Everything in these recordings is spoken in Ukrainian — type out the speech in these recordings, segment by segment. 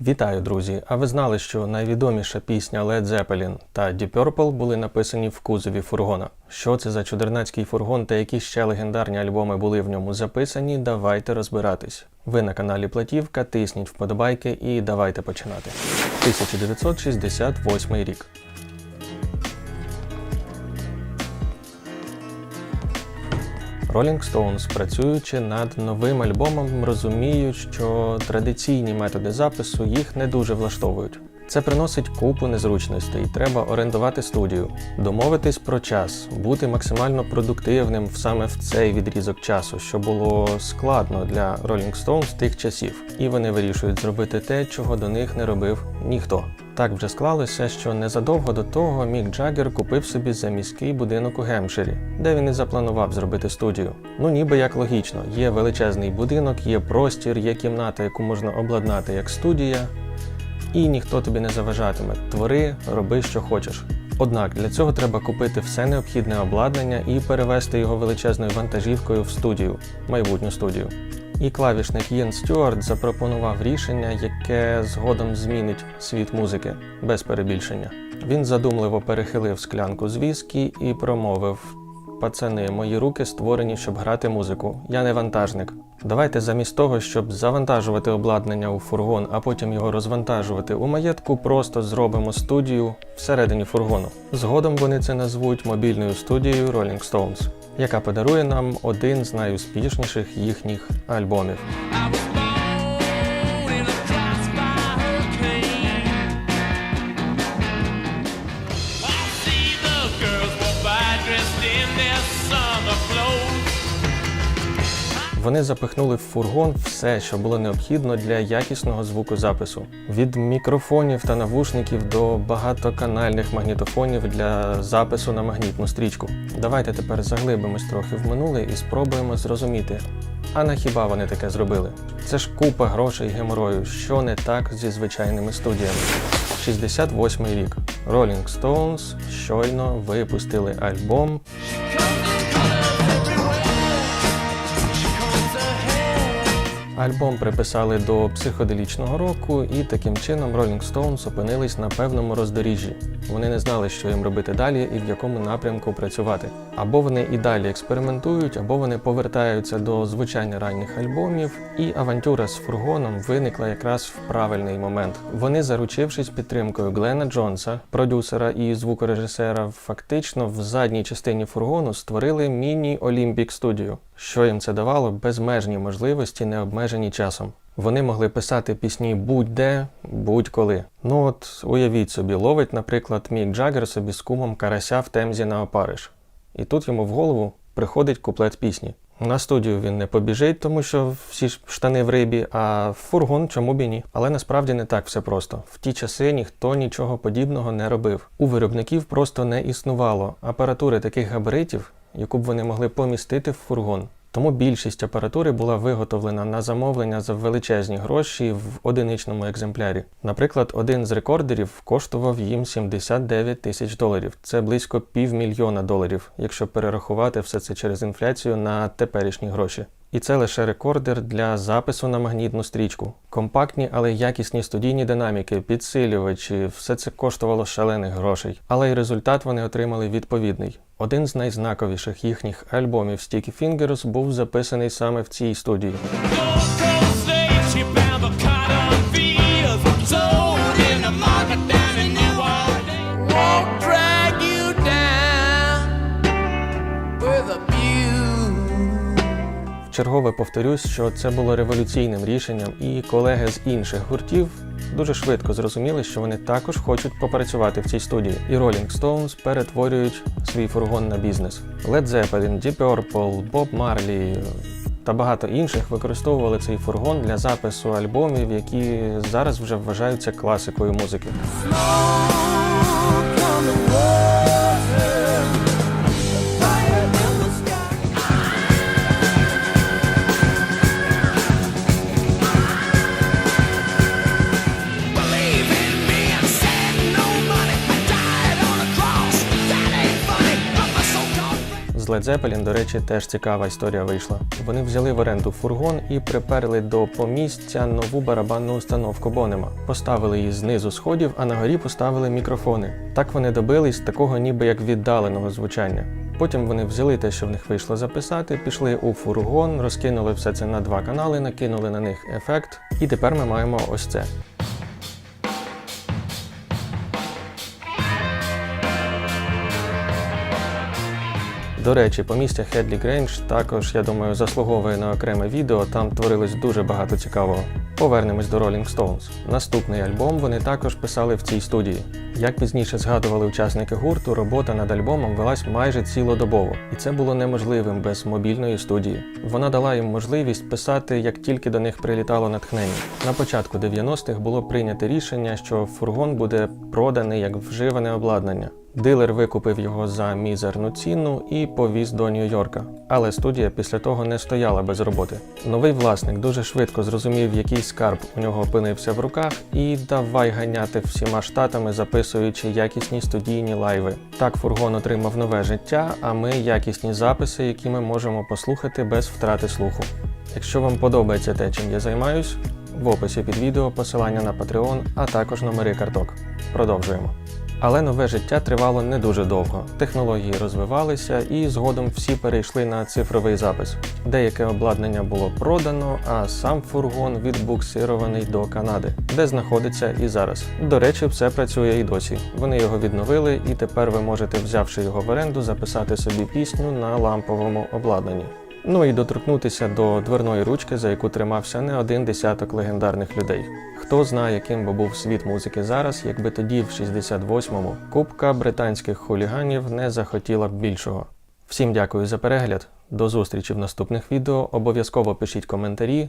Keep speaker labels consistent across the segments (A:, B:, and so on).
A: Вітаю, друзі! А ви знали, що найвідоміша пісня Led Zeppelin та Deep Purple були написані в кузові фургона? Що це за чудернацький фургон та які ще легендарні альбоми були в ньому записані? Давайте розбиратись. Ви на каналі Платівка, тисніть вподобайки і давайте починати. 1968 рік. Rolling Stones, працюючи над новим альбомом, розуміють, що традиційні методи запису їх не дуже влаштовують. Це приносить купу незручностей. Треба орендувати студію, домовитись про час, бути максимально продуктивним саме в цей відрізок часу, що було складно для Rolling Stones тих часів. І вони вирішують зробити те, чого до них не робив ніхто. Так вже склалося, що незадовго до того Мік Джаггер купив собі заміський будинок у Гемпширі, де він і запланував зробити студію. Ну ніби як логічно, є величезний будинок, є простір, є кімната, яку можна обладнати як студія, і ніхто тобі не заважатиме. Твори, роби, що хочеш. Однак для цього треба купити все необхідне обладнання і перевезти його величезною вантажівкою в студію, майбутню студію. І клавішник Єн Стюарт запропонував рішення, яке згодом змінить світ музики без перебільшення. Він задумливо перехилив склянку з віскі і промовив: Пацани, мої руки створені, щоб грати музику. Я не вантажник. Давайте замість того, щоб завантажувати обладнання у фургон, а потім його розвантажувати у маєтку, просто зробимо студію всередині фургону. Згодом вони це назвуть мобільною студією Rolling Stones, яка подарує нам один з найуспішніших їхніх альбомів. Вони запихнули в фургон все, що було необхідно для якісного звукозапису: від мікрофонів та навушників до багатоканальних магнітофонів для запису на магнітну стрічку. Давайте тепер заглибимось трохи в минуле і спробуємо зрозуміти. А на хіба вони таке зробили? Це ж купа грошей геморою, що не так зі звичайними студіями. 68 рік. Rolling Stones щойно випустили альбом Альбом приписали до психоделічного року, і таким чином Rolling Stones опинились на певному роздоріжжі. Вони не знали, що їм робити далі і в якому напрямку працювати. Або вони і далі експериментують, або вони повертаються до звучання ранніх альбомів, і авантюра з фургоном виникла якраз в правильний момент. Вони, заручившись підтримкою Глена Джонса, продюсера і звукорежисера, фактично в задній частині фургону створили міні-Олімпік студію. Що їм це давало безмежні можливості, не обмежені часом. Вони могли писати пісні будь-де, будь-коли. Ну от уявіть собі, ловить, наприклад, Мік Джаггер собі з кумом карася в темзі на опариш. І тут йому в голову приходить куплет пісні. На студію він не побіжить, тому що всі ж штани в рибі, а в фургон чому б і ні. Але насправді не так все просто. В ті часи ніхто нічого подібного не робив. У виробників просто не існувало апаратури таких габаритів, яку б вони могли помістити в фургон. Тому більшість апаратури була виготовлена на замовлення за величезні гроші в одиничному екземплярі. Наприклад, один з рекордерів коштував їм 79 тисяч доларів. Це близько півмільйона доларів, якщо перерахувати все це через інфляцію на теперішні гроші. І це лише рекордер для запису на магнітну стрічку. Компактні, але якісні студійні динаміки, підсилювачі, все це коштувало шалених грошей. Але й результат вони отримали відповідний. Один з найзнаковіших їхніх альбомів Sticky Fingers був записаний саме в цій студії. Вчергове повторюсь, що це було революційним рішенням, і колеги з інших гуртів дуже швидко зрозуміли, що вони також хочуть попрацювати в цій студії. І Rolling Stones перетворюють свій фургон на бізнес. Led Zeppelin, Deep Purple, Bob Marley та багато інших використовували цей фургон для запису альбомів, які зараз вже вважаються класикою музики. Led Zeppelin, до речі, теж цікава історія вийшла. Вони взяли в оренду фургон і приперли до помістя нову барабанну установку Бонема. Поставили її знизу сходів, а на горі поставили мікрофони. Так вони добились такого ніби як віддаленого звучання. Потім вони взяли те, що в них вийшло записати, пішли у фургон, розкинули все це на два канали, накинули на них ефект, і тепер ми маємо ось це. До речі, помістя Хедлі Грейндж також, я думаю, заслуговує на окреме відео. Там творилось дуже багато цікавого. Повернемось до Rolling Stones. Наступний альбом вони також писали в цій студії. Як пізніше згадували учасники гурту, робота над альбомом велась майже цілодобово, і це було неможливим без мобільної студії. Вона дала їм можливість писати, як тільки до них прилітало натхнення. На початку 90-х було прийнято рішення, що фургон буде проданий як вживане обладнання. Дилер викупив його за мізерну ціну і повіз до Нью-Йорка. Але студія після того не стояла без роботи. Новий власник дуже швидко зрозумів, який скарб у нього опинився в руках, і давай ганяти всіма штатами, записуючи якісні студійні лайви. Так фургон отримав нове життя, а ми якісні записи, які ми можемо послухати без втрати слуху. Якщо вам подобається те, чим я займаюсь, в описі під відео посилання на Patreon, а також номери карток. Продовжуємо. Але нове життя тривало не дуже довго. Технології розвивалися і згодом всі перейшли на цифровий запис. Деяке обладнання було продано, а сам фургон відбуксирований до Канади, де знаходиться і зараз. До речі, все працює і досі. Вони його відновили, і тепер ви можете, взявши його в оренду, записати собі пісню на ламповому обладнанні. Ну і доторкнутися до дверної ручки, за яку тримався не один десяток легендарних людей. Хто знає, яким би був світ музики зараз, якби тоді, в 68-му, кубка британських хуліганів не захотіла б більшого. Всім дякую за перегляд. До зустрічі в наступних відео. Обов'язково пишіть коментарі.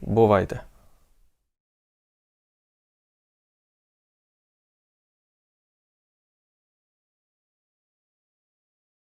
A: Бувайте!